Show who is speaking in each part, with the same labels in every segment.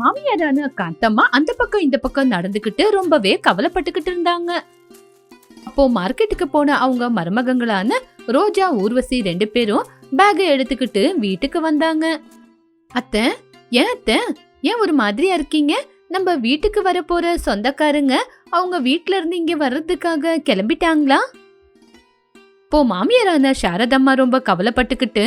Speaker 1: மாமியாரான காந்தம்மா அந்த பக்கம் இந்த பக்கம் நடந்துகிட்டு ரொம்பவே கவலைப்பட்டுக்கிட்டு இருந்தாங்க. அப்போ மார்க்கெட்டுக்கு போன அவங்க மருமகங்களான ரோஜா ஊர்வசி ரெண்டு பேரும் பேகை எடுத்துக்கிட்டு வீட்டுக்கு வந்தாங்க. அத்தை ஏன் அத்தை? ஏன் ஒரு மாதிரியா இருக்கீங்க? நம்ம வீட்டுக்கு வரப்போற சொந்தக்காரங்க அவங்க வீட்ல இருந்து இங்க வர்றதுக்காக கிளம்பிட்டாங்களா? இப்போ மாமியாரான சாரதம்மா ரொம்ப கவலைப்பட்டுக்கிட்டு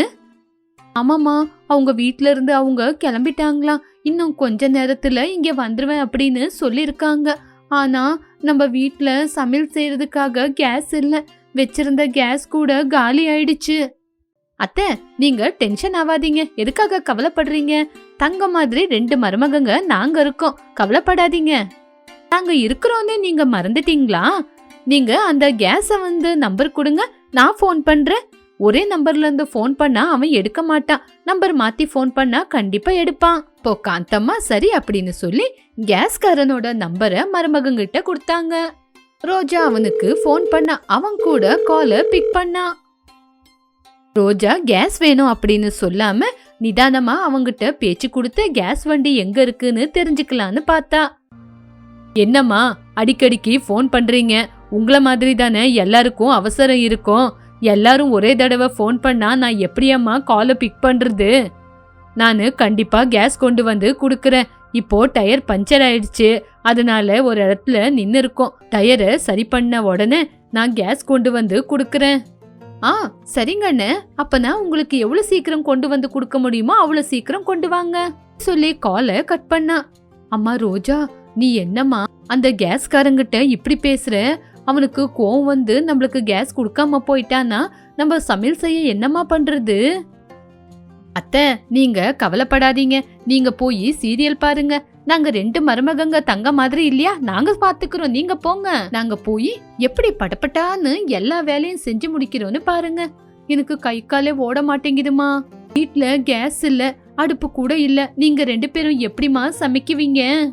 Speaker 1: ஆமாம்மா அவங்க வீட்ல இருந்து அவங்க கிளம்பிட்டாங்களா இன்னும் கொஞ்ச நேரத்துல இங்க வந்துருவேன் அப்படின்னு சொல்லியிருக்காங்க. ஆனா நம்ம வீட்டில் சமையல் செய்யறதுக்காக கேஸ் இல்லை. வச்சிருந்த கேஸ் கூட காலி ஆயிடுச்சு. அத்தை நீங்க டென்ஷன் ஆகாதீங்க எதுக்காக கவலைப்படுறீங்க? தங்க மாதிரி ரெண்டு மருமகங்க நாங்க இருக்கோம். கவலைப்படாதீங்க. நாங்க இருக்கிறோன்னே நீங்க மறந்துட்டீங்களா? நீங்க அந்த கேஸை வந்து நம்பர் கொடுங்க. நான் ஃபோன் பண்றேன். ஒரே நம்பர்ல இருந்து ஃபோன் பண்ணா அவன் எடுக்க மாட்டான். நம்பர் மாத்தி ஃபோன் பண்ணா கண்டிப்பா எடுப்பான். இப்போ காந்தம்மா சரி அப்படின்னு சொல்லி கேஸ்காரனோட நம்பரை மருமகங்கிட்ட கொடுத்தாங்க. ரோஜா அவனுக்கு ஃபோன் பண்ணா. அவன் கூட காலை பிக் பண்ணா. ரோஜா கேஸ் வேணும் அப்படின்னு சொல்லாம நிதானமா அவங்கிட்ட பேச்சு கொடுத்து கேஸ் வண்டி எங்க இருக்குன்னு தெரிஞ்சுக்கலான்னு பார்த்தா. என்னம்மா அடிக்கடிக்கு ஃபோன் பண்றீங்க. உங்கள மாதிரி தானே எல்லாருக்கும் அவசரம் இருக்கும். எல்லாரும் ஒரே தடவை ஃபோன் பண்ணா நான் எப்படியம்மா காலை பிக் பண்றது? நான் கண்டிப்பா கேஸ் கொண்டு வந்து கொடுக்குறேன். இப்போ டயர் பஞ்சர் ஆயிடுச்சு. அதனால ஒரு இடத்துல நின்று இருக்கோம். டயரை சரி பண்ண உடனே நான் கேஸ் கொண்டு வந்து கொடுக்குறேன். ஆ சரிங்க அண்ணே. அப்பனா உங்களுக்கு எவ்வளோ சீக்கிரம் கொண்டு வந்து கொடுக்க முடியுமோ அவ்வளோ சீக்கிரம் கொண்டு வாங்க. சொல்லி காலை கட் பண்ணா. அம்மா ரோஜா நீ என்னம்மா அந்த கேஸ்காரங்கிட்ட இப்படி பேசுற? அவனுக்கு கோவம் வந்து நம்மளுக்கு கேஸ் கொடுக்காம போயிட்டான்னா நம்ம சமையல் செய்ய என்னம்மா பண்றது? அத்தை நீங்க கவலைப்படாதீங்க. நீங்க போய் சீரியல் பாருங்க. நாங்க ரெண்டு மருமகங்க தங்க மாதிரி இல்லையா? நாங்க பாத்துக்கிறோம். நீங்க போங்க. நாங்க போய் எப்படி படப்பட்டான்னு எல்லா வேலையும் செஞ்சு முடிக்கிறோம்னு பாருங்க. எனக்கு கை காலே ஓட மாட்டேங்குதுமா. வீட்டுல கேஸ் இல்ல அடுப்பு கூட இல்ல. நீங்க ரெண்டு பேரும் எப்படிமா சமைக்குவீங்க?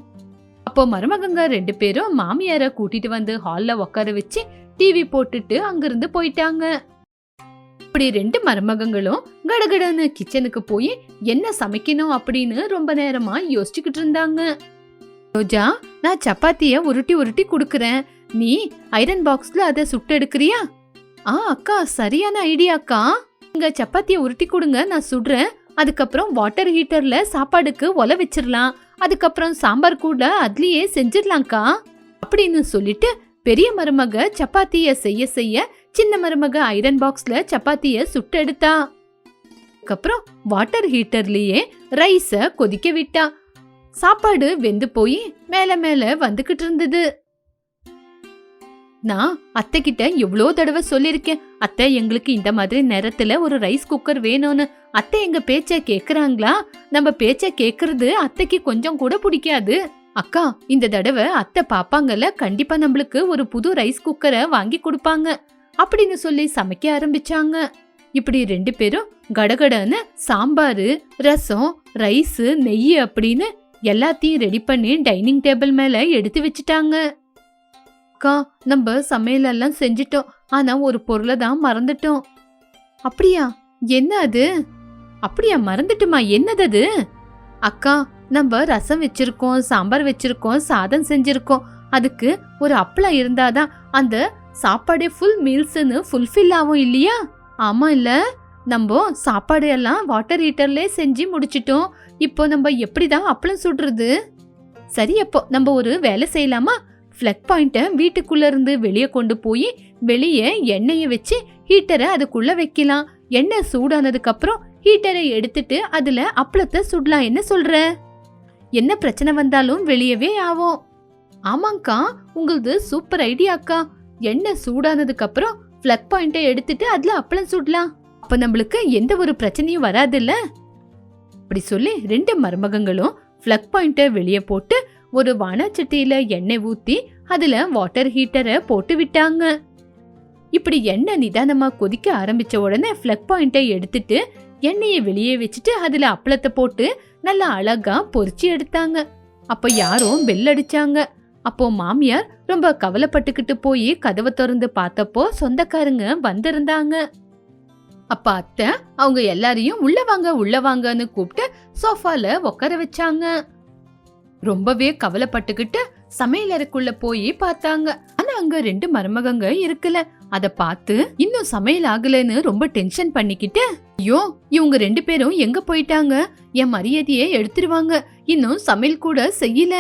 Speaker 1: அப்போ மருமகங்க ரெண்டு பேரும் மாமியார கூட்டிட்டு வந்து ஹால்ல உட்கார வச்சு டிவி போட்டுட்டு அங்கிருந்து போயிட்டாங்க. இப்படி ரெண்டு மருமகங்களும் கடகடன்னு கிச்சனுக்கு போய் என்ன சமைக்கணும் அப்படின்னு ரொம்ப நேரமா யோசிச்சுக்கிட்டு இருந்தாங்க. ரோஜா நான் சப்பாத்திய உருட்டி உருட்டி கொடுக்குறேன். நீ ஐரன் பாக்ஸ்ல அதை சுட்டு எடுக்கிறியா? ஆ அக்கா சரியான ஐடியா அக்கா. இங்க சப்பாத்திய உருட்டி கொடுங்க நான் சுடுறேன். அதுக்கப்புறம் வாட்டர் ஹீட்டர்ல சாப்பாடுக்கு ஒல வச்சிடலாம் அதுக்கப்புறம் சாம்பார் கூட அதுலயே செஞ்சிடலாம்க்கா அப்படின்னு சொல்லிட்டு பெரிய மருமக சப்பாத்திய செய்ய செய்ய சின்ன மருமக ஐரன் பாக்ஸ்ல சப்பாத்திய சுட்டெடுத்தா அதுக்கப்புறம் வாட்டர் ஹீட்டர்லயே ரைஸ கொதிக்க விட்டா. சாப்பாடு வெந்து போய் மேல மேல வந்துகிட்டு இருந்தது. நான் அத்தை கிட்ட எவ்வளோ தடவை சொல்லியிருக்கேன். அத்தை எங்களுக்கு இந்த மாதிரி நேரத்துல ஒரு ரைஸ் குக்கர் வேணும்னு. அத்தை எங்க பேச்ச கேக்குறாங்களா? நம்ம பேச்ச கேக்குறது அத்தைக்கு கொஞ்சம் கூட பிடிக்காது. அக்கா இந்த தடவை அத்தை பாப்பாங்கல்ல கண்டிப்பா நம்மளுக்கு ஒரு புது ரைஸ் குக்கரை வாங்கி கொடுப்பாங்க. அப்படின்னு சொல்லி சமைக்க ஆரம்பிச்சாங்க. இப்படி ரெண்டு பேரும் கடகடன்னு சாம்பாரு ரசம் ரைஸ் நெய் அப்படின்னு எல்லாத்தையும் ரெடி பண்ணி டைனிங் டேபிள் மேல எடுத்து வச்சுட்டாங்க. அக்கா நம்ம சமையலெல்லாம் செஞ்சிட்டோம். ஆனா ஒரு பொருளை தான் மறந்துட்டோம். அப்படியா? என்ன அது? அப்படியா மறந்துட்டுமா? என்னது அது? அக்கா நம்ம ரசம் வச்சிருக்கோம் சாம்பார் வச்சிருக்கோம் சாதம் செஞ்சிருக்கோம். அதுக்கு ஒரு அப்பளம் இருந்தாதான் அந்த சாப்பாடே ஃபுல் மீல்ஸ்னு ஃபுல்ஃபில் ஆகும் இல்லையா? ஆமா இல்ல. நம்ம சாப்பாடு எல்லாம் வாட்டர் ஹீட்டர்லே செஞ்சு முடிச்சிட்டோம். இப்போ நம்ம எப்படிதான் அப்பளம் சுடுறது? சரி அப்போ நம்ம ஒரு வேலை செய்யலாமா? ஃப்ளக் பாயிண்ட்டை வீட்டுக்குள்ளேருந்து வெளியே கொண்டு போய் வெளியே எண்ணெயை வச்சு ஹீட்டரை அதுக்குள்ளே வைக்கலாம். எண்ணெய் சூடானதுக்கப்புறம் ஹீட்டரை எடுத்துட்டு அதில் அப்பளத்தை சுடலாம். என்ன சொல்கிற என்ன பிரச்சனை வந்தாலும் வெளியவே ஆகும் ஆமாங்க்கா உங்களது சூப்பர் ஐடியாக்கா எண்ணெய் சூடானதுக்கப்புறம் ஃப்ளக் பாயிண்ட்டை எடுத்துட்டு அதில் அப்பளம் சுடலாம். அப்போ நம்மளுக்கு எந்த ஒரு பிரச்சனையும் வராதுல்ல? அப்படி சொல்லி ரெண்டு மருமகங்களும் ஃப்ளக் பாயிண்ட்டை வெளியே போட்டு ஒரு வானச்சட்டியில எண்ணெய் ஊத்தி அதுல வாட்டர் ஹீட்டரை போட்டு விட்டாங்க. இப்படி எண்ணெய் நிதானமா கொதிக்க ஆரம்பிச்ச உடனே ஃப்ளக் பாயிண்ட்டை எடுத்துட்டு எண்ணெயை வெளியே வச்சுட்டு அதுல அப்பளத்தை போட்டு நல்லா அழகா பொறிச்சு எடுத்தாங்க. அப்ப யாரும் பெல் அடிச்சாங்க. அப்போ மாமியார் ரொம்ப கவலைப்பட்டுக்கிட்டு போய் கதவை திறந்து பார்த்தப்போ சொந்தக்காரங்க வந்திருந்தாங்க. அப்ப அத்தை அவங்க எல்லாரையும் உள்ள வாங்க உள்ள வாங்கன்னு கூப்பிட்டு சோஃபால உட்கார வச்சாங்க. ரொம்பவே கவலைப்பட்டுக்கிட்டு சமையலறைக்குள்ள போய் பார்த்தாங்க. ஆனா அங்க ரெண்டு மருமகங்க இருக்குல்ல. அத பார்த்து இன்னும் சமையல் ஆகலைன்னு ரொம்ப டென்ஷன் பண்ணிக்கிட்டு ஐயோ இவங்க ரெண்டு பேரும் எங்க போயிட்டாங்க? என் மரியாதையை எடுத்துருவாங்க. இன்னும் சமையல் கூட செய்யல.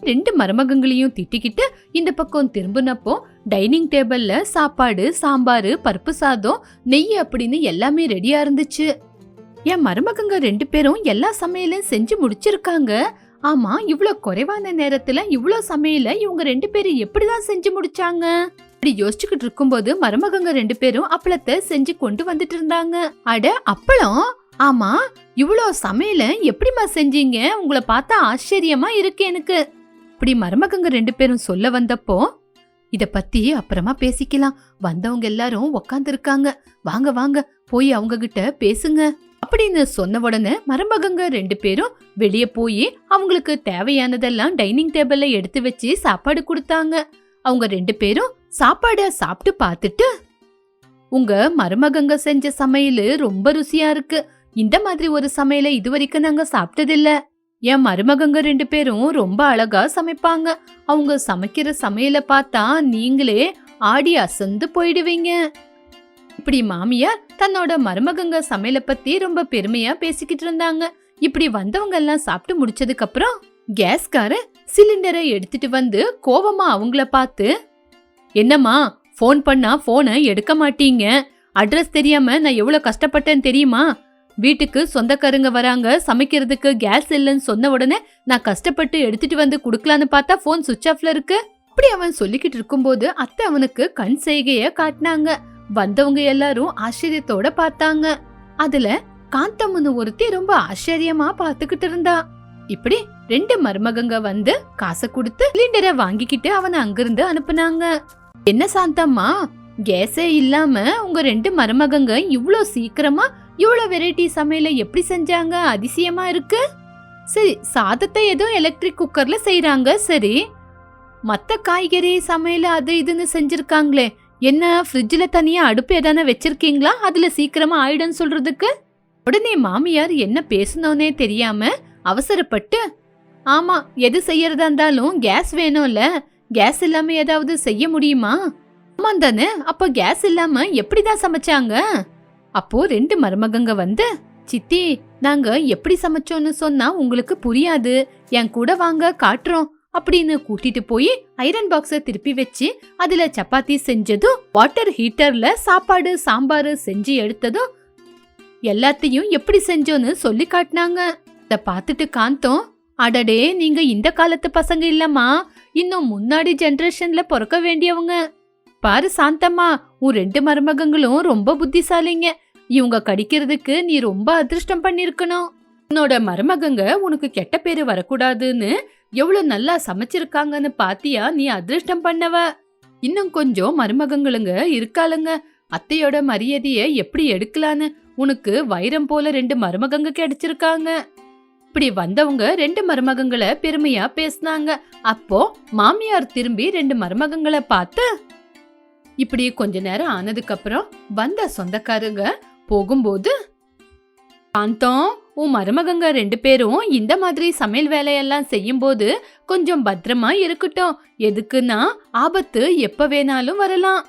Speaker 1: ரெண்டு மருமகங்களையும் திட்டிக்கிட்டு இந்த பக்கம் திரும்பினப்போ டைனிங் டேபிள்ல சாப்பாடு சாம்பாரு பருப்பு சாதம் நெய் அப்படின்னு எல்லாமே ரெடியா இருந்துச்சு. என் மருமகங்க ரெண்டு பேரும் எல்லா சமையலும் செஞ்சு முடிச்சிருக்காங்க. ஆமா இவ்ளோ குறைவான நேரத்துல இவ்ளோ சமையல இவங்க ரெண்டு பேரும் எப்படிதான் செஞ்சு முடிச்சாங்க? அப்படி யோசிச்சுக்கிட்டு இருக்கும்போது மருமகங்க ரெண்டு பேரும் அப்பளத்தை செஞ்சு கொண்டு வந்துட்டு இருந்தாங்க. அட அப்பளம்? ஆமா இவ்ளோ சமையல எப்படிம்மா செஞ்சீங்க? உங்களை பார்த்தா ஆச்சரியமா இருக்கு எனக்கு. இப்படி மருமகங்க ரெண்டு பேரும் சொல்ல வந்தப்போ இத பத்தி அப்புறமா பேசிக்கலாம். வந்தவங்க எல்லாரும் உக்காந்து இருக்காங்க வாங்க வாங்க போய் அவங்க கிட்ட பேசுங்க. அப்படின்னு சொன்ன உடனே மருமகங்க ரெண்டு பேரும் வெளியே போய் அவங்களுக்கு தேவையானதெல்லாம் டைனிங் டேபிள்ல எடுத்து வச்சு சாப்பாடு கொடுத்தாங்க. அவங்க ரெண்டு பேரும் சாப்பாட சாப்பிட்டு பார்த்துட்டு உங்க மருமகங்க செஞ்ச சமையல் ரொம்ப ருசியா இருக்கு. இந்த மாதிரி ஒரு சமையலை இதுவரைக்கும் நாங்க சாப்பிட்டதில்ல. என் மருமகங்க ரெண்டு பேரும் ரொம்ப அழகா சமைப்பாங்க. அவங்க சமைக்கிற சமையலை பார்த்தா நீங்களே ஆடி அசந்து போயிடுவீங்க. இப்படி மாமியார் தன்னோட மருமகங்க சமையலை பத்தி ரொம்ப பெருமையா பேசிக்கிட்டு இருந்தாங்க. இப்படி வந்தவங்க எல்லாம் சாப்பிட்டு முடிச்சதுக்கு அப்புறம் கேஸ்கார சிலிண்டரை எடுத்துட்டு வந்து கோவமா அவங்கள பார்த்து என்னம்மா ஃபோன் பண்ணா போனை எடுக்க மாட்டீங்க. அட்ரஸ் தெரியாம நான் எவ்வளவு கஷ்டப்பட்டேன்னு தெரியுமா? வீட்டுக்கு சொந்தக்காரங்க வராங்க சமைக்கிறதுக்கு கேஸ் இல்லைன்னு சொன்ன உடனே நான் கஷ்டப்பட்டு எடுத்துட்டு வந்து குடுக்கலான்னு பார்த்தா ஃபோன் சுவிட்ச் ஆஃப்ல இருக்கு. அப்படி அவன் சொல்லிக்கிட்டு இருக்கும்போது அத்தை அவனுக்கு கண் செய்கைய காட்டினாங்க. வந்தவங்க எல்லாரும் ஆச்சரியத்தோட பார்த்தாங்க. அதுல காந்தம்னு ஒருத்தி ரொம்ப ஆச்சரியமா பாத்துக்கிட்டு இருந்தா. இப்படி ரெண்டு மருமகங்க வந்து காசை கொடுத்து சிலிண்டரை வாங்கிக்கிட்டு அவனை அங்கிருந்து அனுப்புனாங்க. என்ன சாந்தம்மா கேஸே இல்லாம உங்க ரெண்டு மருமகங்க இவ்ளோ சீக்கிரமா இவ்வளோ வெரைட்டி சமையல எப்படி செஞ்சாங்க? அதிசயமா இருக்கு. சரி சாதத்தை ஏதோ எலக்ட்ரிக் குக்கர்ல செய்யறாங்க சரி மத்த காய்கறி சமையல் அது இதுன்னு செஞ்சிருக்காங்களே என்ன ஃப்ரிட்ஜில் தனியாக அடுப்பு எதான வச்சிருக்கீங்களா? அதில் சீக்கிரமாக ஆயிடும்னு சொல்கிறதுக்கு உடனே மாமியார் என்ன பேசணும்னே தெரியாம அவசரப்பட்டு ஆமா எது செய்யறதா இருந்தாலும் கேஸ் வேணும்ல. கேஸ் இல்லாம ஏதாவது செய்ய முடியுமா? ஆமா தானே. அப்ப கேஸ் இல்லாம எப்படிதான் சமைச்சாங்க? அப்போ ரெண்டு மருமகங்க வந்து சித்தி நாங்க எப்படி சமைச்சோம்னு சொன்னா உங்களுக்கு புரியாது. என் கூட வாங்க காட்டுறோம். அப்படின்னு கூட்டிட்டு போய் ஐரன் பாக்ஸ திருப்பி வச்சு அதுல சப்பாத்தி செஞ்சதும் வாட்டர் ஹீட்டர்ல சாப்பாடு சாம்பார் செஞ்சு எடுத்ததும் எல்லாத்தையும் எப்படி செஞ்சோன்னு சொல்லி காட்டினாங்க. இத பார்த்துட்டு காந்தோம். அடடே நீங்க இந்த காலத்து பசங்க இல்லம்மா. இன்னும் முன்னாடி ஜெனரேஷன்ல பிறக்க வேண்டியவங்க. பாரு சாந்தம்மா உன் ரெண்டு மருமகங்களும் ரொம்ப புத்திசாலிங்க. இவங்க கடிக்கிறதுக்கு நீ ரொம்ப அதிர்ஷ்டம் பண்ணிருக்கணும். உன்னோட மருமகங்க உனக்கு கெட்ட பேரு வரக்கூடாதுன்னு எவ்வளவு நல்லா சமைச்சிருக்காங்கன்னு பாத்தியா நீ அதிர்ஷ்டம் பண்ணவ? இன்னும் கொஞ்சம் மருமகங்களுங்க இருக்காளுங்க. அத்தையோட மரியாதைய எப்படி எடுக்கலான்னு? உனக்கு வைரம் போல ரெண்டு மருமகங்க கிடைச்சிருக்காங்க. இப்படி வந்தவங்க ரெண்டு மருமகங்களை பெருமையா பேசினாங்க. அப்போ மாமியார் திரும்பி ரெண்டு மருமகங்களை பார்த்து இப்படி கொஞ்ச நேரம் ஆனதுக்கு அப்புறம் வந்த சொந்தக்காரங்க போகும்போது காந்தம் உன் மருமகங்க ரெண்டு பேரும் இந்த மாதிரி சமையல் வேலையெல்லாம் செய்யும்போது கொஞ்சம் பத்திரமா இருக்கட்டும். எதுக்குன்னா ஆபத்து எப்ப வேணாலும் வரலாம்.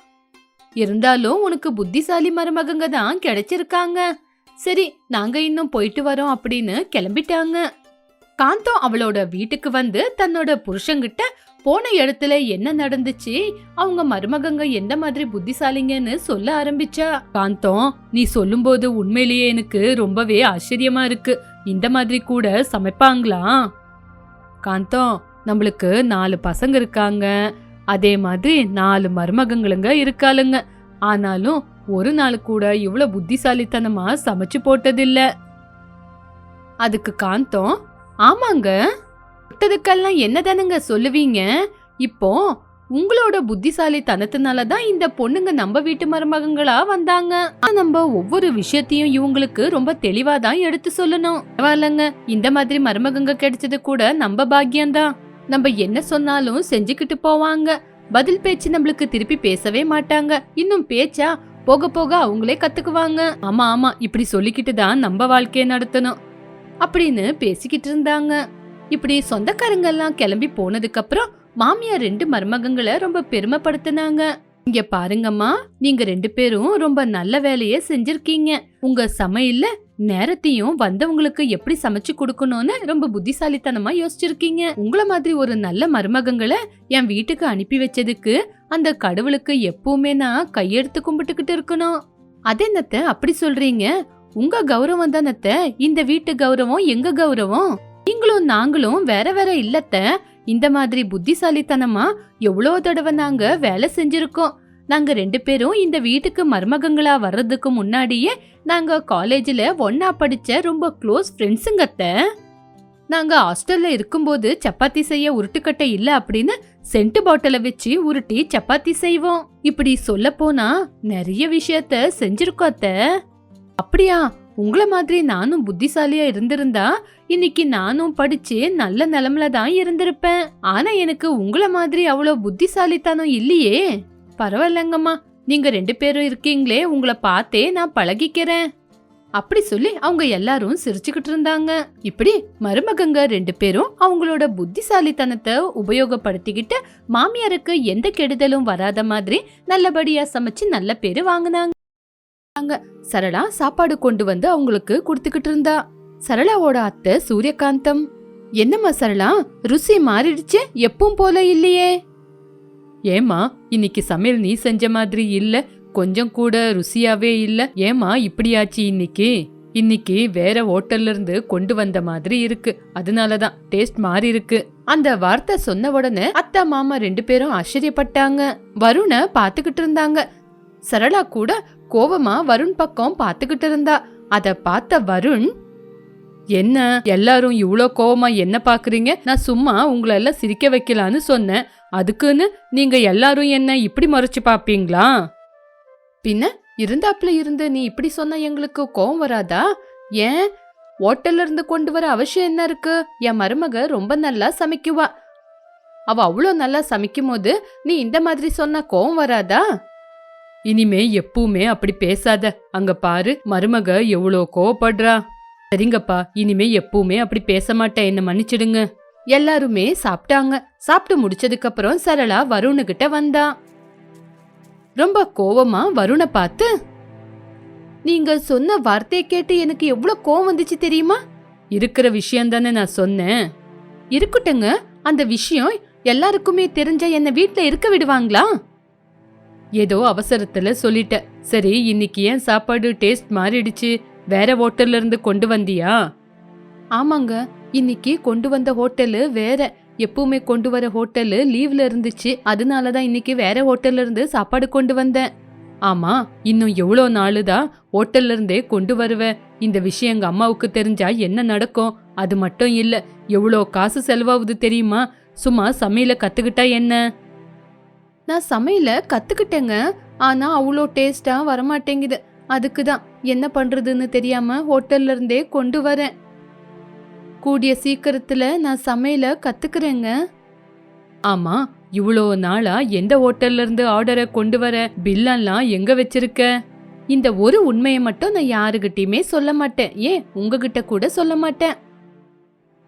Speaker 1: இருந்தாலும் உனக்கு புத்திசாலி மருமகங்க தான் கிடைச்சிருக்காங்க. சரி நாங்க இன்னும் போயிட்டு வரோம் அப்படின்னு கிளம்பிட்டாங்க. காந்தம் அவளோட வீட்டுக்கு வந்து தன்னோட புருஷங்கிட்ட போன இடத்துல என்ன நடந்துச்சு? அவங்க மருமகங்க எந்த மாதிரி புத்திசாலிங்கன்னு சொல்ல ஆரம்பிச்சா? காந்தம் நீ சொல்லும்போது உண்மையிலேயே எனக்கு ரொம்பவே ஆச்சரியமா இருக்கு. இந்த மாதிரி கூட சமைப்பாங்களா? காந்தம் நம்மளுக்கு நாலு பசங்க இருக்காங்க. அதே மாதிரி நாலு மருமகங்களுங்க இருக்காளுங்க. ஆனாலும் ஒரு நாள் கூட இவ்வளோ புத்திசாலித்தனமாக சமைச்சு போட்டதில்லை. அதுக்கு காந்தம் ஆமாங்க. விட்டதுக்கெல்லாம் என்னதானுங்க சொல்லுவீங்க? இப்போ உங்களோட புத்திசாலித்தனத்தினால தான் இந்த பொண்ணுங்க நம்ம வீட்டு மருமகங்களா வந்தாங்க. நம்ம ஒவ்வொரு விஷயத்தையும் இவங்களுக்கு ரொம்ப தெளிவா தான் எடுத்து சொல்லணும். பரவாயில்லங்க. இந்த மாதிரி மருமகங்க கிடைச்சது கூட நம்ம பாக்கியம்தான் நம்ம என்ன சொன்னாலும் செஞ்சுக்கிட்டு போவாங்க. பதில் பேச்சு நம்மளுக்கு திருப்பி பேசவே மாட்டாங்க. இன்னும் பேச்சா போக போக அவங்களே கத்துக்குவாங்க. ஆமா ஆமா. இப்படி சொல்லிக்கிட்டு தான் நம்ம வாழ்க்கையை நடத்தணும். அப்படின்னு பேசிக்கிட்டு இருந்தாங்க. இப்படி சொந்தக்காரங்கெல்லாம் கிளம்பி போனதுக்கு அப்புறம் மாமியார் ரெண்டு மருமகங்களை ரொம்ப பெருமைப்படுத்தினாங்க. இங்க பாருங்கம்மா நீங்க ரெண்டு பேரும் ரொம்ப நல்ல வேலைய செஞ்சிருக்கீங்க. உங்க சமையல்ல நேரத்தையும் வந்தவங்களுக்கு எப்படி சமைச்சு கொடுக்கணும்னு ரொம்ப புத்திசாலித்தனமா யோசிச்சிருக்கீங்க. உங்கள மாதிரி ஒரு நல்ல மருமகங்களை என் வீட்டுக்கு அனுப்பி வச்சதுக்கு அந்த கடவுளுக்கு எப்பவுமே நான் கையெடுத்து கும்பிட்டுக்கிட்டு இருக்கணும். அதென்னத்த அப்படி சொல்றீங்க? உங்க கௌரவம் தானத்த? இந்த வீட்டு கௌரவம் எங்க கௌரவம்? நீங்களும் நாங்களும் வேற வேற இல்லத்த இந்த மாதிரி புத்திசாலித்தனமா எவ்வளோ தடவை நாங்க வேலை செஞ்சிருக்கோம். நாங்க ரெண்டு பேரும் இந்த வீட்டுக்கு மருமகங்களா வர்றதுக்கு முன்னாடியே நாங்க காலேஜில் ஒன்னா படிச்ச ரொம்ப க்ளோஸ் ஃப்ரெண்ட்ஸுங்கத்த நாங்க ஹாஸ்டல்ல இருக்கும்போது சப்பாத்தி செய்ய உருட்டுக்கட்டை இல்ல அப்படின்னு சென்ட் பாட்டில வச்சு உருட்டி சப்பாத்தி செய்வோம். இப்படி சொல்ல போனா நிறைய விஷயத்த செஞ்சிருக்கோத்த அப்படியா? உங்கள மாதிரி நானும் புத்திசாலியா இருந்திருந்தா இன்னைக்கு நானும் படிச்சு நல்ல நிலமில தான் இருந்திருப்பேன். ஆனா எனக்கு உங்களை மாதிரி அவ்வளோ புத்திசாலித்தனம் இல்லையே. பரவாயில்லங்கம்மா. நீங்க ரெண்டு பேரும் இருக்கீங்களே உங்களை பார்த்தே நான் பழகிக்கிறேன். அப்படி சொல்லி அவங்க எல்லாரும் சிரிச்சுக்கிட்டு இருந்தாங்க. இப்படி மருமகங்க ரெண்டு பேரும் அவங்களோட புத்திசாலித்தனத்தை உபயோகப்படுத்திக்கிட்டு மாமியாருக்கு எந்த கெடுதலும் வராத மாதிரி நல்லபடியா சமைச்சு நல்ல பேரு வாங்கினாங்க. சரளா சாப்பாடு கொண்டு வந்து அவங்களுக்கு கொடுத்துக்கிட்டு இருந்தா. சரளாவோட அத்தை சூரியகாந்தம். என்னம்மா சரளா ருசி மாறிடுச்சு எப்பவும் போல இல்லையே? ஏமா இன்னைக்கு சமையல் நீ செஞ்ச மாதிரி இல்ல கொஞ்சம் கூட ருசியாவே இல்ல. ஏமா இப்படியாச்சு இன்னைக்கு? இன்னைக்கு வேற ஹோட்டல்ல இருந்து கொண்டு வந்த மாதிரி இருக்கு. அதனாலதான் டேஸ்ட் மாறி இருக்கு. அந்த வார்த்தை சொன்ன உடனே அத்தா மாமா ரெண்டு பேரும் ஆச்சரியப்பட்டாங்க. வருண பாத்துக்கிட்டு இருந்தாங்க. சரளா கூட கோவமா வருண் பக்கம் பாத்துக்கிட்டு இருந்தா. அத பார்த்த வருண் என்ன எல்லாரும் இவ்வளோ கோவமா என்ன பாக்குறீங்க? நான் சும்மா உங்களை எல்லாம் சிரிக்க வைக்கலான்னு சொன்னேன். அதுக்குன்னு நீங்க எல்லாரும் என்ன இப்படி மறைச்சு பாப்பீங்களா? பின்ன இருந்தாப்புல இருந்து நீ இப்படி சொன்ன எங்களுக்கு கோவம் வராதா? ஏன்? ஹோட்டல்ல இருந்து கொண்டு வர அவசியம் என்ன இருக்கு? என் மருமக ரொம்ப நல்லா சமைக்குவா. அவ அவ்வளோ நல்லா சமைக்கும் போது நீ இந்த மாதிரி சொன்ன கோவம் வராதா? இனிமே எப்பவுமே அப்படி பேசாத. அங்க பாரு மருமக எவ்வளோ கோவப்படுறா. சரிங்கப்பா இனிமே எப்பவுமே அப்படி பேச மாட்டேன். என்ன மன்னிச்சிடுங்க. எல்லாருமே சாப்பிட்டாங்க. சாப்பிட்டு முடிச்சதுக்கு அப்புறம் சரளா வருணுகிட்ட வந்தா. ரொம்ப கோவமா வருணை பார்த்து நீங்க சொன்ன வார்த்தையை கேட்டு எனக்கு எவ்வளவு கோவம் வந்துச்சு தெரியுமா? இருக்கிற விஷயம் தானே நான் சொன்னேன். இருக்கட்டுங்க. அந்த விஷயம் எல்லாருக்குமே தெரிஞ்ச என்ன வீட்ல இருக்க விடுவாங்களா? ஏதோ அவசரத்துல சொல்லிட்ட சரி இன்னைக்கு ஏன் சாப்பாடு டேஸ்ட் மாறிடுச்சு? வேற ஹோட்டல்ல இருந்து கொண்டு வந்தியா? ஆமாங்க. இன்னைக்கு கொண்டு வந்த ஹோட்டலு வேற. எப்பவுமே கொண்டு வர ஹோட்டலு லீவ்ல இருந்துச்சு. அதனால தான் இன்னைக்கு வேற ஹோட்டல்ல இருந்து சாப்பாடு கொண்டு வந்தேன். ஆமா இன்னும் எவ்வளோ நாளு தான் ஹோட்டல்ல இருந்தே கொண்டு வருவ? இந்த விஷயம் எங்க அம்மாவுக்கு தெரிஞ்சா என்ன நடக்கும்? அது மட்டும் இல்ல எவ்வளோ காசு செலவாகுது தெரியுமா? சும்மா சமையல கத்துக்கிட்டா என்ன? நான் சமையல கத்துக்கிட்டேங்க. ஆனா அவ்வளோ டேஸ்டா வரமாட்டேங்குது. அதுக்கு தான் என்ன பண்ணுறதுன்னு தெரியாமல் ஹோட்டல்ல இருந்தே கொண்டு வரேன். கூடிய சீக்கிரத்தில் நான் சமையலை கற்றுக்குறேங்க ஆமாம் இவ்வளோ நாளாக எந்த ஹோட்டல்லேருந்து ஆர்டரை கொண்டு வர பில்லெல்லாம் எங்கே வச்சிருக்க? இந்த ஒரு உண்மையை மட்டும் நான் யாருக்கிட்டையுமே சொல்ல மாட்டேன். ஏன் உங்ககிட்ட கூட சொல்ல மாட்டேன்.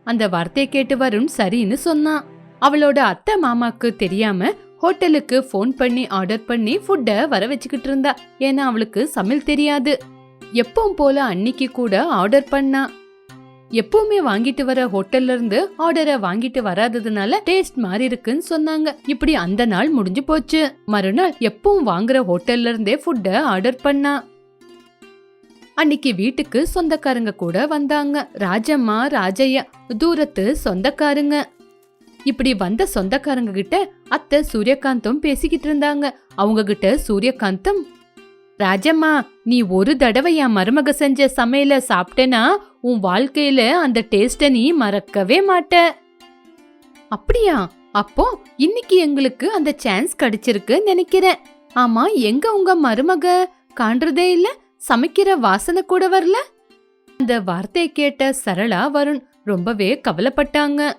Speaker 1: அந்த வார்த்தையை கேட்டு வருண் சரின்னு சொன்னான். அவளோட அத்தை மாமாக்கு தெரியாம ஹோட்டலுக்கு ஃபோன் பண்ணி ஆர்டர் பண்ணி ஃபுட்டை வர வச்சுக்கிட்டு இருந்தா. ஏன்னா அவளுக்கு சமையல் தெரியாது. எப்பவும் போல அன்னைக்கு கூட ஆர்டர் பண்ணா. எப்பவுமே வாங்கிட்டு வர ஹோட்டல்ல இருந்து ஆர்டரை வாங்கிட்டு வராததுனால டேஸ்ட் மாறி இருக்குன்னு சொன்னாங்க. இப்படி அந்த நாள் முடிஞ்சு போச்சு. மறுநாள் எப்பவும் வாங்குற ஹோட்டல்ல இருந்தே ஃபுட்டை ஆர்டர் பண்ணா. அன்னைக்கு வீட்டுக்கு சொந்தக்காரங்க கூட வந்தாங்க. ராஜம்மா ராஜையா தூரத்து சொந்தக்காரங்க. இப்படி வந்த சொந்தக்காரங்க கிட்ட அத்தை சூரியகாந்தம் பேசிக்கிட்டு இருந்தாங்க. அவங்க கிட்ட சூரியகாந்தம் ராஜம்மா நீ ஒரு தடவை என் மருமக செஞ்ச சமையல சாப்பிட்டேனா? உன் வாழ்க்கையில அந்த டேஸ்ட நீ மறக்கவே மாட்ட. அப்படியா? அப்போ இன்னைக்கு எங்களுக்கு அந்த சான்ஸ் கிடைச்சிருக்கு நினைக்கிறேன். ஆமா எங்க உங்க மருமக? காண்றதே இல்ல சமைக்கிற வாசனை கூட வரல. அந்த வார்த்தையை கேட்ட சரளா வருண் ரொம்பவே கவலைப்பட்டாங்க.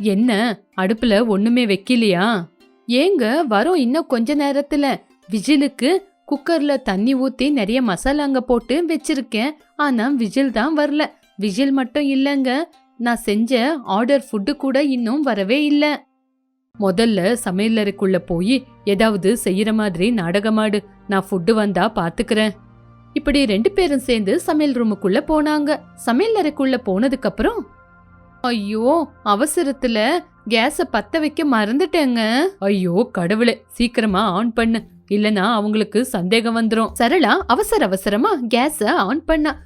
Speaker 1: என்ன அடுப்புல ஒண்ணுமே வைக்கலையா? ஏங்க வரும் இன்னும் கொஞ்ச நேரத்துல. விஜிலுக்கு குக்கர்ல தண்ணி ஊத்தி நிறைய மசாலாங்க போட்டு வச்சிருக்கேன். ஆனா விஜில் தான் வரல. விஜில் மட்டும் இல்லங்க நான் செஞ்ச ஆர்டர் ஃபுட்டு கூட இன்னும் வரவே இல்லை. முதல்ல சமையலறைக்குள்ள போய் ஏதாவது செய்யற மாதிரி நாடகமாடு. நான் ஃபுட்டு வந்தா பாத்துக்கிறேன். இப்படி ரெண்டு பேரும் சேர்ந்து சமையல் ரூமுக்குள்ள போனாங்க. சமையல் அறைக்குள்ள போனதுக்கு அப்புறம் ஐயோ அவசரத்துல கேஸ பத்த வைக்க மறந்துட்டேங்க. ஐயோ கடவுளே சீக்கிரமா ஆன் பண்ணு. இல்லனா அவங்களுக்கு சந்தேகம் வந்துரும். சரளா அவசர அவசரமா கேஸ ஆன் பண்ணா.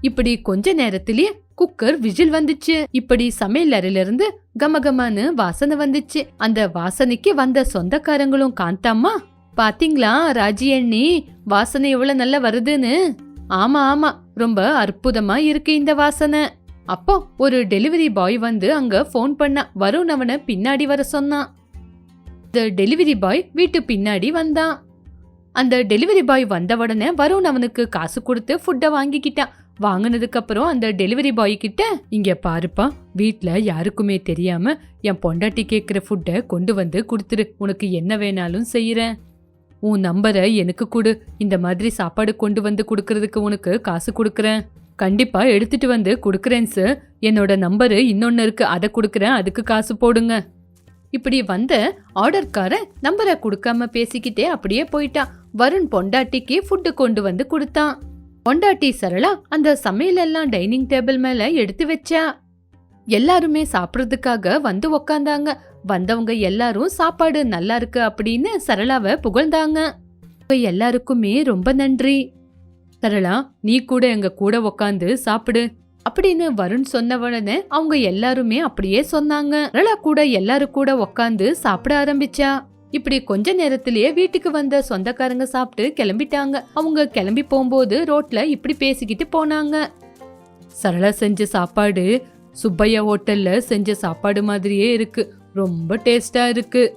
Speaker 1: இப்படி கொஞ்ச நேரத்திலேயே குக்கர் விஜில் வந்துச்சு. இப்படி சமையல் அறையில இருந்து கமகமான்னு வாசனை வந்துச்சு. அந்த வாசனைக்கு வந்த சொந்தக்காரங்களும் காந்தாம்மா பாத்தீங்களா ராஜி அண்ணி? வாசனை எவ்வளவு நல்லா வருதுன்னு? ஆமா ஆமா ரொம்ப அற்புதமா இருக்கு இந்த வாசனை. அப்போ ஒரு டெலிவரி பாய் வந்து அங்க ஃபோன் பண்ண வருண் அவனை பின்னாடி வர சொன்னான். த டெலிவரி பாய் வீட்டு பின்னாடி வந்தான். அந்த டெலிவரி பாய் வந்த உடனே வருண் அவனுக்கு காசு கொடுத்து ஃபுட்டை வாங்கிக்கிட்டான். வாங்கினதுக்கு அப்புறம் அந்த டெலிவரி பாய் கிட்ட இங்க பாருப்பா வீட்டில் யாருக்குமே தெரியாம என் பொண்டாட்டி கேட்குற ஃபுட்டை கொண்டு வந்து கொடுத்துரு. உனக்கு என்ன வேணாலும் செய்யறேன் உன் நம்பரை எனக்கு கொடு. இந்த மாதிரி சாப்பாடு கொண்டு வந்து கொடுக்கறதுக்கு உனக்கு காசு கொடுக்குறேன். கண்டிப்பாக எடுத்துட்டு வந்து கொடுக்குறேன் சார் என்னோட நம்பரு இன்னொன்று இருக்குது அதை கொடுக்குறேன். அதுக்கு காசு போடுங்க. இப்படி வந்த ஆர்டர்காரன் நம்பரை கொடுக்காம பேசிக்கிட்டே அப்படியே போயிட்டான். வருண் பொண்டாட்டிக்கு ஃபுட்டு கொண்டு வந்து கொடுத்தான். பொண்டாட்டி சரளா அந்த சமையல் எல்லாம் டைனிங் டேபிள் மேல எடுத்து வச்சா. எல்லாருமே சாப்பிட்றதுக்காக வந்து உக்காந்தாங்க. வந்தவங்க எல்லாரும் சாப்பாடு நல்லா இருக்கு அப்படின்னு சரளாவை புகழ்ந்தாங்க. எல்லாருக்குமே ரொம்ப நன்றி. சரளா நீ கூட எங்க கூட உக்காந்து சாப்பிடு. அப்படின்னு வருண் சொன்ன உடனே அவங்க எல்லாருமே அப்படியே சொன்னாங்க. சரளா கூட எல்லாரும் கூட உக்காந்து சாப்பிட ஆரம்பிச்சா. இப்படி கொஞ்ச நேரத்திலேயே வீட்டுக்கு வந்த சொந்தக்காரங்க சாப்பிட்டு கிளம்பிட்டாங்க. அவங்க கிளம்பி போகும்போது ரோட்ல இப்படி பேசிக்கிட்டு போனாங்க. சரளா செஞ்ச சாப்பாடு சுப்பையா ஹோட்டல்ல செஞ்ச சாப்பாடு மாதிரியே இருக்கு. ரொம்ப டேஸ்டா இருக்கு.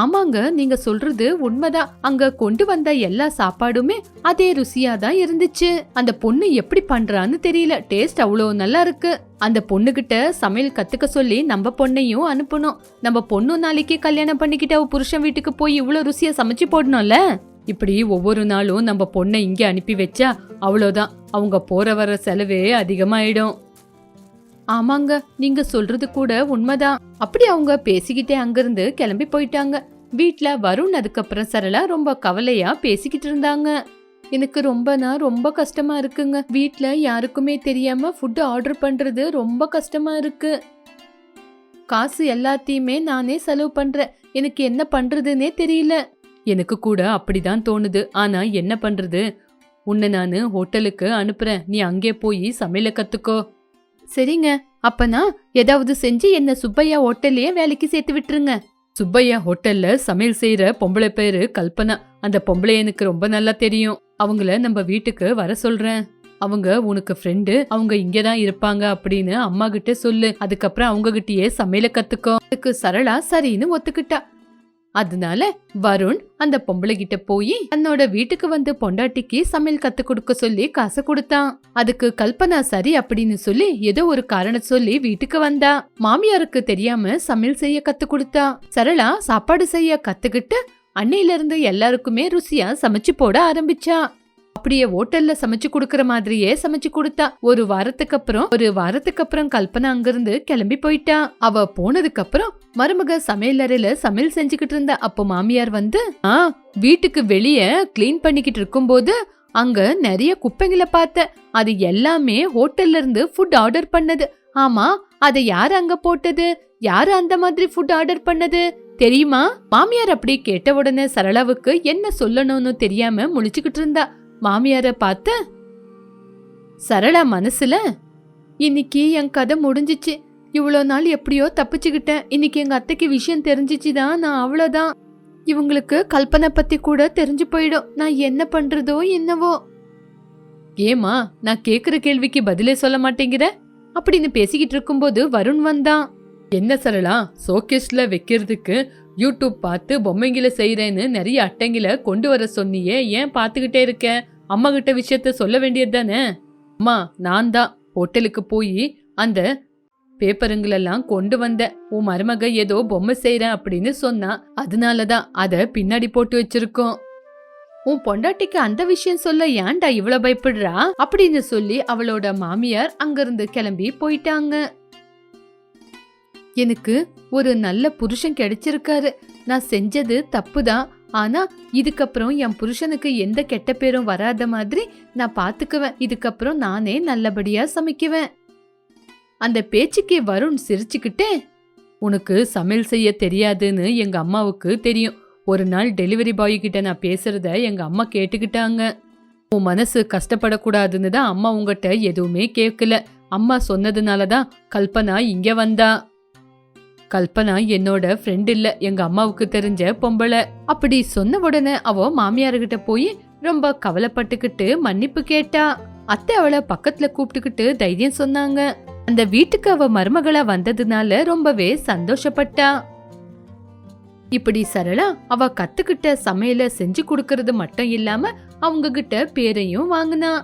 Speaker 1: ஆமாங்க நீங்க சொல்றது உண்மைதான். அங்க கொண்டு வந்த எல்லா சாப்பாடுமே அதே ருசியா தான் இருந்துச்சு. அந்த பொண்ணு எப்படி பண்றான்னு தெரியல. டேஸ்ட் அவ்வளோ நல்லா இருக்கு. அந்த பொண்ணுகிட்ட சமையல் கத்துக்க சொல்லி நம்ம பொண்ணையும் அனுப்பணும். நம்ம பொண்ணு நாளைக்கு கல்யாணம் பண்ணிக்கிட்டு அவ புருஷன் வீட்டுக்கு போய் இவ்வளோ ருசியா சமைச்சு போடணும்ல? இப்படி ஒவ்வொரு நாளும் நம்ம பொண்ணை இங்க அனுப்பி வச்சா அவ்வளோதான் அவங்க போற வர செலவே அதிகமாயிடும். ஆமாங்க நீங்க சொல்றது கூட உண்மைதான். அப்படி அவங்க பேசிக்கிட்டே அங்கிருந்து கிளம்பி போயிட்டாங்க. வீட்ல வருண் அதுக்கப்புறம் சரளா ரொம்ப கவலையா பேசிக்கிட்டு இருந்தாங்க. எனக்கு ரொம்பனா ரொம்ப கஷ்டமா இருக்குங்க. வீட்ல யாருக்குமே தெரியாம ஃபுட் ஆர்டர் பண்றது ரொம்ப கஷ்டமா இருக்கு. காசு எல்லாத்தையுமே நானே செலவு பண்றேன். எனக்கு என்ன பண்றதுன்னே தெரியல. எனக்கு கூட அப்படிதான் தோணுது. ஆனா என்ன பண்றது? உன்னை நான் ஹோட்டலுக்கு அனுப்புறேன். நீ அங்கே போய் சமையல கத்துக்கோ. சரிங்க அப்பனா ஏதாவது செஞ்சு என்ன சுப்பையா ஹோட்டல்லயே வேலைக்கு சேர்த்து விட்டுருங்க. சுப்பையா ஹோட்டல்ல சமையல் செய்யற பொம்பளை பேரு கல்பனா. அந்த பொம்பளை எனக்கு ரொம்ப நல்லா தெரியும். அவங்கள நம்ம வீட்டுக்கு வர சொல்றேன். அவங்க உனக்கு ஃப்ரெண்டு அவங்க இங்கதான் இருப்பாங்க அப்படின்னு அம்மா கிட்ட சொல்லு. அதுக்கப்புறம் அவங்க கிட்டயே சமையல கத்துக்கோ. அதுக்கு சரளா சரின்னு ஒத்துக்கிட்டா. அதனால வருண் அந்த பொம்பளை கிட்ட போய் தன்னோட வீட்டுக்கு வந்து பொண்டாட்டிக்கு சமையல் கத்து கொடுக்க சொல்லி காசு கொடுத்தான். அதுக்கு கல்பனா சரி அப்படின்னு சொல்லி ஏதோ ஒரு காரணம் சொல்லி வீட்டுக்கு வந்தா. மாமியாருக்கு தெரியாம சமையல் செய்ய கத்து கொடுத்தா. சரளா சாப்பாடு செய்ய கத்துக்கிட்டு அன்னையில இருந்து எல்லாருக்குமே ருசியா சமைச்சு போட ஆரம்பிச்சா. அப்படியே ஹோட்டல்ல சமைச்சு கொடுக்கற மாதிரியே சமைச்சு கொடுத்தா. ஒரு வாரத்துக்கு அப்புறம் ஒரு வாரத்துக்கு அப்புறம் கல்பனா அங்கிருந்து கிளம்பி போயிட்டா. அவ போனதுக்கு அப்புறம் மருமக சமையல் அறையில சமையல் செஞ்சுக்கிட்டு இருந்த. அப்போ மாமியார் வந்து ஆ வீட்டுக்கு வெளிய கிளீன் பண்ணிக்கிட்டு இருக்கும்போது அங்க நிறைய குப்பைங்களை பார்த்த. அது எல்லாமே ஹோட்டல்ல இருந்து ஃபுட் ஆர்டர் பண்ணது. ஆமா அதை யார் அங்க போட்டது? யாரு அந்த மாதிரி ஃபுட் ஆர்டர் பண்ணது? தெரியுமா? மாமியார் அப்படி கேட்ட உடனே சரளாவுக்கு என்ன சொல்லணும்னு தெரியாம முழிச்சுக்கிட்டு இருந்தா. மாமியார பார்த்த? சரளா மனசுல இன்னைக்கு என் கதை முடிஞ்சிச்சு. இவ்வளோ நாள் எப்படியோ தப்பிச்சுக்கிட்டேன். இன்னைக்கு எங்க அத்தைக்கு விஷயம் தெரிஞ்சிச்சுதான் நான் அவ்வளோதான். இவங்களுக்கு கல்பனை பத்தி கூட தெரிஞ்சு போயிடும். நான் என்ன பண்றதோ என்னவோ. ஏமா நான் கேக்குற கேள்விக்கு பதிலே சொல்ல மாட்டேங்கிற? அப்படின்னு பேசிக்கிட்டு இருக்கும்போது வருண் வந்தான். என்ன சரளா சோகேஸ்ல வைக்கிறதுக்கு யூடியூப் பார்த்து பொம்மைங்களை செய்கிறேன்னு நிறைய அட்டைங்களை கொண்டு வர சொன்னியே ஏன் பார்த்துக்கிட்டே இருக்க? அம்மா கிட்ட விஷயத்த சொல்ல வேண்டியது தானே? அம்மா நான் தான். ஹோட்டலுக்கு போய் அந்த பேப்பருங்களெல்லாம் கொண்டு வந்தேன் உன் மருமக ஏதோ பொம்மை செய்கிறேன் அப்படின்னு சொன்னா அதனாலதான் அதை பின்னாடி போட்டு வச்சிருக்கோம். உன் பொண்டாட்டிக்கு அந்த விஷயம் சொல்ல ஏன்டா இவ்வளோ பயப்படுறா? அப்படின்னு சொல்லி அவளோட மாமியார் அங்கிருந்து கிளம்பி போயிட்டாங்க. எனக்கு ஒரு நல்ல புருஷன் கிடைச்சிருக்காரு. நான் செஞ்சது தப்புதான். ஆனா இதுக்கப்புறம் என் புருஷனுக்கு எந்த கெட்ட பேரும் வராத மாதிரி நான் பாத்துக்குவேன். இதுக்கப்புறம் நானே நல்லபடியா சமைக்குவேன். அந்த பேச்சுக்கு வருண் சிரிச்சுக்கிட்டே உனக்கு சமையல் செய்ய தெரியாதுன்னு எங்க அம்மாவுக்கு தெரியும். ஒரு நாள் டெலிவரி பாய் கிட்ட நான் பேசுறத எங்க அம்மா கேட்டுக்கிட்டாங்க. உன் மனசு கஷ்டப்படக்கூடாதுன்னு தான் அம்மா உங்ககிட்ட எதுவுமே கேட்கல. அம்மா சொன்னதுனால தான் கல்பனா இங்க வந்தா. கல்பனா என்னோட ஃப்ரெண்ட் இல்ல எங்க அம்மாவுக்கு தெரிஞ்ச பொம்பளை. அப்படி சொன்ன உடனே அவ மாமியார்கிட்ட போய் ரொம்ப கவலைப்பட்டுக்கிட்டு மன்னிப்பு கேட்டா. அத்தை அவளை பக்கத்துல கூப்பிட்டுக்கிட்டு தைரியம் சொன்னாங்க. அந்த வீட்டுக்கு அவ மருமகளா வந்ததுனால ரொம்பவே சந்தோஷப்பட்டா. இப்படி சரளா அவ கத்துக்கிட்ட சமையல செஞ்சு கொடுக்கறது மட்டும் இல்லாம அவங்க கிட்ட பேரையும் வாங்கினா.